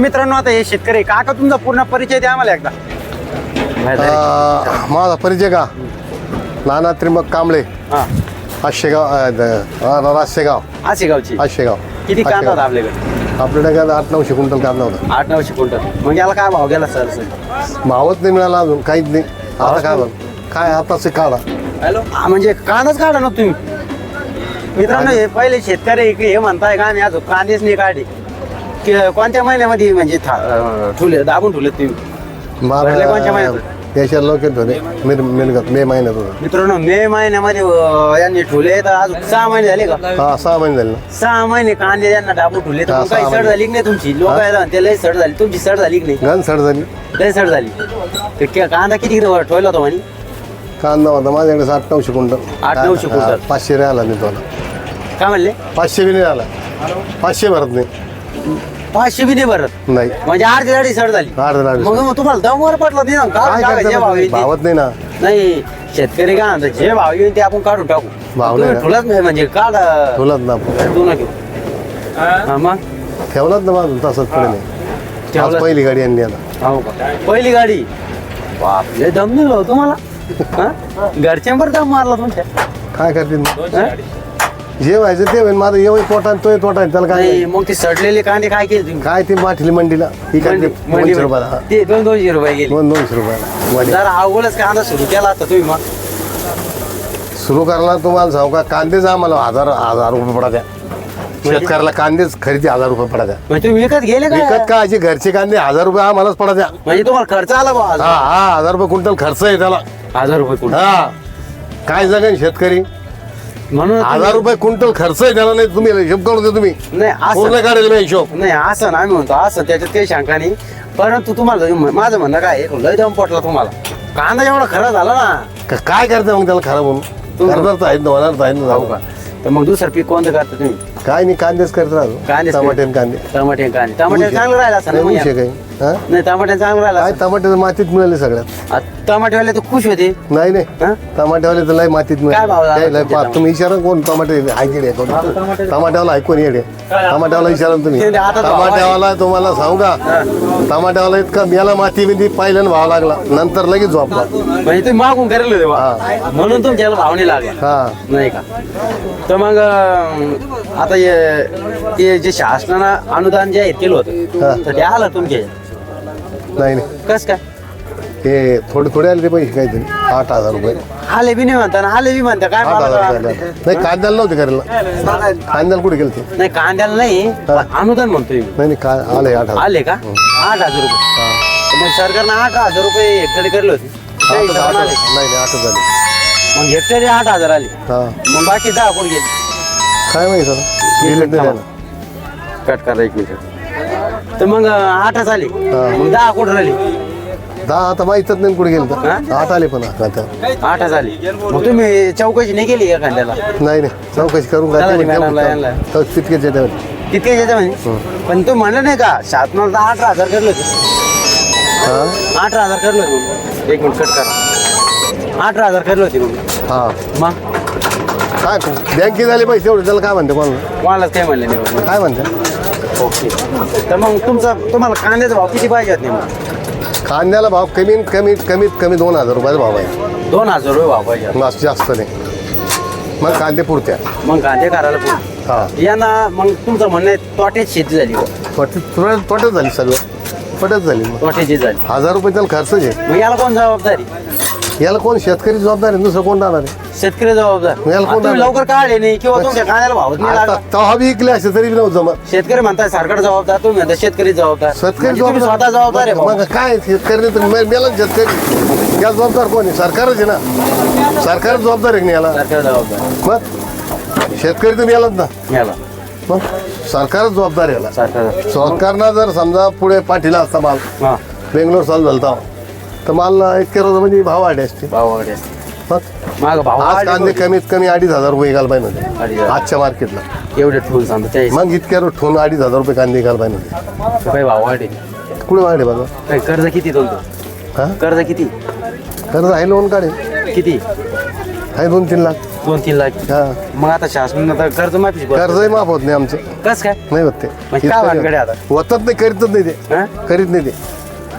मित्रांनो आता हे शेतकरी काका तुमचा पूर्ण परिचय द्या आम्हाला एकदा. अं, माझा परिचय का? नाना त्रिंबक कांबळे. हा. आशेगाव अं, द- अं, राशेगाव. असे गावची आशेगाव. किती कांदा. होता आपल्याकडे? आपल्याकडे काय आठ नऊशे क्विंटल कांदा होता. आठ नऊशे क्विंटल. मग याला काय भाव गेला सर? सर भावच नाही मिळाला अजून काहीच नाही. आता काय झालं काय आताच काढा. हॅलो? हा म्हणजे कांदाच काढा ना तुम्ही. मित्रांनो हे पहिले शेतकरी इकडे हे म्हणताय का आम्ही अजून कांदेच नाही काढे कि- कोणत्या महिन्यामध्ये म्हणजे था- अं, ठुले दाबून ठेवले तुम्ही भरले कोणत्या महिन्यात? त्याच्या लोकेत होते. मिर मिरगत मे महिन्यात होतं. मित्रांनो मे महिन्यामध्ये अं, यांनी ठुले तर अजून सहा महिने झाले का? हा सहा महिने झाले ना. सहा महिने कांदे त्यांना दाबून ठेवले तर हा, मग काही सड महिने. झाली की नाही तुमची? लोक ते लय सड झाली. तुमची सड झाली की नाही? गण सड झाली. लय सड झाली. ते के- कांदा किती ठेवला होता म्हणे? कांदा होता माझ्याकडे आठ नऊशे क्विंटल. आठ नऊशे हा, क्विंटल. पाचशे नाही तुला काय म्हणले? पाचशे बी नाही आला पाचशे भरत नाही. पाचशे बी नाही भरत नाही. म्हणजे अर्धी गाडी सड झाली. अर्ध मग तुम्हाला दमवर पडलं नाही ना? काय जे भाव येईल करता ते. भावत नाही ना. नाही शेतकरी काय म्हणतात जे भाव येईल ते आपण काढून टाकू. भाव तुम्ही नाही ना. ठुलाच नाही म्हणजे काढ ठेवलाच ना आपण. तू ना घेऊ हा, मग? ठेवलाच ना माझून तसंच पुढे नाही. आज. पहिली गाडी आणली आता. हो का? पहिली गाडी? बापले दम निघलो तुम्हाला? हा? घरच्यांवर दम मारला तुमच्या. काय करतील? मग? हा? जे व्हायचं ते होईल माझं एवढी पोटा आणि तोही तोटा आहे. त्याला काय नाही मग ते सडलेले कांदे काय केले तुम्ही? काय ती माठली मंडीला? ही काय मंडी- दोनशे रुपयाला? हा. ते दोन दोनशे रुपये गेले दोन दोनशे रुपयाला. जरा अवघडच कांदा सुरू केला आता तुम्ही मग. सुरू करायला तुम्हाला सांगू का कांदेच आम्हाला हजार हजार रुपये पडा द्या. शेतकऱ्याला कांदेच खरेदी हजार रुपये पडा द्या. म्हणजे तुम्ही विकत गेले विकत का? का असे घरचे कांदे हजार रुपये आम्हालाच पडा द्या. म्हणजे तुम्हाला खर्च आला बा हा हा हजार रुपये क्विंटल खर्च आहे त्याला. हजार रुपये कुठं हा. काय जगन शेतकरी? म्हणून हजार रुपये क्विंटल खर्च आहे त्याला नाही तुम्ही हिशोब करू दे तुम्ही. नाही पूर्ण असं काढेल मी हिशोब. नाही असं ना आम्ही म्हणतो असं त्याच्यात काही शंका नाही. परंतु तुम्हाला माझं म्हणणं काय आहे, लय दम पटला तुम्हाला. कांदा एवढा खरा झाला ना. का- काय करता मग त्याला खराब होऊन? तुम्ही- करणार तर आहेत ना होणार तर आहेत ना हो का? तर मग दुसरं पीक कोणतं करता तुम्ही? काय नाही कांदेच करत राहतो. कांदेच टमाटे आणि कांदे. टमाटे कांदे. टमाटे चांगलं राहिला असं नाही विषय. काही. हा? नाही टमाटे चांगलं राहिला काय असं. टमाटे मातीत मिळाले सगळ्यात? आ, टमाटेवाले तर खुश होते. नाही नाही. हा? टमाट्यावाले तर लय मातीत काय भाव झाला मिळाले तुमच्या तुम्ही विचारा कोण? टमाटे ऐकले टमाट्यावाला ऐकून येडे. टमाट्यावाला ना तुम्ही. ते आता तो. टमाट्यावाला तुम्हाला सांगू. का टमाट्यावाला इतका मेला माती मध्ये पहिल्यानं भाव लागला. नंतर लगेच झोपला. म्हणजे तुम्ही मागून करेल होते बा. म्हणून तुमच्याला भाव नाही लागला. हा. नाही का? तर मग अं, आता हे- ते जे शासनानं अनुदान जे आहे केलं हा. होतं तर ते आलं तुमच्या नाही नाही. कस काय? हे थोडे थोडे आले ते पैसे काहीतरी आठ हजार रुपये. आले बी नाही म्हणता आले बी म्हणता काय आठ हजार रुपये आले. नाही कांद्याला नव्हते करायला. कांद्याला कुठे गेलते? नाही कांद्याला नाही पण अनुदान म्हणतोय मी. नाही नाही का आले आठ हजार. आले का? आठ हजार रुपये. हा. मग सरकारनं आठ हजार रुपये हेक्टरी करले होते. त्या आठ हजार हिशोबानं आले. नाही नाही आठ मग हेक्टरी आठ हजार आले. हा. मग बाकी दहा कोण गेले? काय माहिती सर? नाही द्यायला. कट करा एक मिनिट. तर मग आले. हा. मग दहा कुठं राहिले? दहा आता माहितच नाही कुठे गेलं तर. हा? आठ आले पण आता आठच आले. मग तुम्ही चौकशी नाही केली एखाद्याला? नाही नाही. चौकशी करून काय चला मॅडमला तितकेच येते तितके येते म्हणजे पण तू म्हणलं नाही का शासनाला तर अठरा हजार करले होते. हा? अठरा हजार करले होते. एक मिनिट कट करा. अठरा हजार करले होते मग. हा. मग? काय बँकेत आले पैसे एवढे त्याला काय म्हणते कोणाला? कोणालाच काय म्हणले नाही. काय म्हणते? ओके. तर मग तुमचा तुम्हाला कांद्याचा भाव किती पाहिजे होते मग कांद्याला भाव कमीत कमीत कमीत कमी दोन हजार रुपयाचा भाव आहे. दोन हजार रुपये भाव पाहिजे होते. जास्त नाही. मग कांदे पुरत्या. मग कांदे करायला पुढे हा. यांना मग तुमचं म्हणणं आहे तोट्यात शेती झाली बुवा. तोटे तोटच झाली सगळं. तोटच झाली मग. तोट्याची झाली. हजार रुपये त्याला खर्चच आहे. मग याला कोण जबाबदारी? याला कोण शेतकरी जबाबदार आहे दुसरं कोण राहणार आहे? शेतकरी जबाबदार. याला कोण आता तुम्ही? लवकर काढले नाही किंवा तुमच्या कांद्याला भाव नाही आता लागला तेव्हा बी इकले असे तरी बी नव्हतं जमत. शेतकरी म्हणताय सरकार जबाबदार तुम्ही म्हणता शेतकरी जबाबदार. शेतकरी म्हणजे तुम्ही स्वतः जबाबदार आहे मग भाऊ. मग काय शेतकरी तर मे- शेतकरी. या जबाबदार कोण आहे? सरकारच आहे ना. सरकार जबाबदार आहे की नाही याला? सरकार जबाबदार. मग? शेतकरी तर मेलाच ना. याला मग? सरकारच जबाबदार आहे याला. सरकार सरकारनं जर समजा पुढे पाठीला असता माल हा. बेंगलोर चालू झालता तर माल इतके रोज म्हणजे भाव वाढले असते. भाव वाढले. मग माग भाव आज कांदे. कमीत कमी अडीच हजार रुपये घाल पाहिजे होते. आजच्या मार्केटला. एवढे ठेवून सांगतो मग इतक्या रोज ठेवून अडीच हजार रुपये कांदे घाल पाहिजे होते. काही भाव वाढले. कुठे बाबा? कर्ज किती दोन हा? कर्ज किती? कर्ज आहे लोन काढे. किती? आहे दोन तीन लाख. दोन तीन लाख. हा. मग आता शासनानं आता कर्ज माफी कर्जही माफ होत नाही आमचं. कस काय? नाही होत ते. म्हणजे काय भानगड आहे आता? होतच नाही करीतच नाही ते. हा? करीत नाही ते.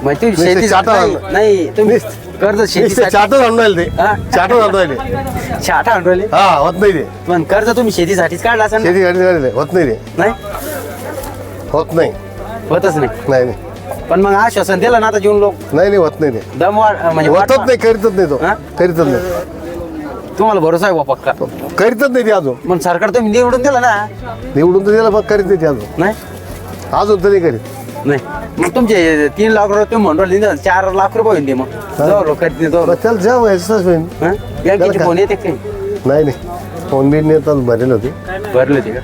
मग तुम्ही नुसते शेती चाटा नाही आणलं. नाही तुम्ही कर्ज नुसते शेती चाटच आणून राहिले ते. हा? चाटच आणून राहिले. छाटा आणले हा होत नाही ते. पण कर्ज तुम्ही शेतीसाठीच काढला असेल ना? शेती होत नाही ते. नाही? होत नाही. होतच नाही. नाही नाही. पण मग आश्वासन दिलं ना आता जेवण लोक? नाही नाही होत नाही ते. दम वाढ म्हणजे होतच वाढ- नाही करीतच नाही तो. हा? करीतच नाही. तुम्हाला भरोसा आहे बा पक्का? करीतच नाही ते अजून. मग सरकार तुम्ही निवडून दिलं ना? निवडून तर दिला पण करीत नाही ते अजून. नाही? अजून तरी करीत. नाही. मग तुमचे तीन लाख रुपये तुम्ही म्हणून राहिले, चार लाख रुपये होईल ते मग. जाऊ लोक मग त्याला जेव्हा व्हायचंच होईल. हं? बँकेचे? फोन येते काही? नाही नाही. फोन बिन येतात भरेल होते. भरले ते का?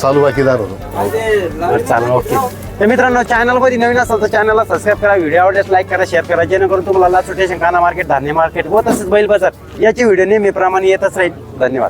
चालू बाकीदार होतो. बरं, चालेल ओके. तर मित्रांनो चॅनलमध्ये नवीन असाल तर चॅनलला सबस्क्राईब करा व्हिडिओ आवडल्यास लाईक करा शेअर करा. जेणेकरून तुम्हाला लास्ट स्टेशन काना मार्केट धान्य मार्केट व तसेच बैल बाजार याची व्हिडिओ नेहमीप्रमाणे येतच राहील. धन्यवाद.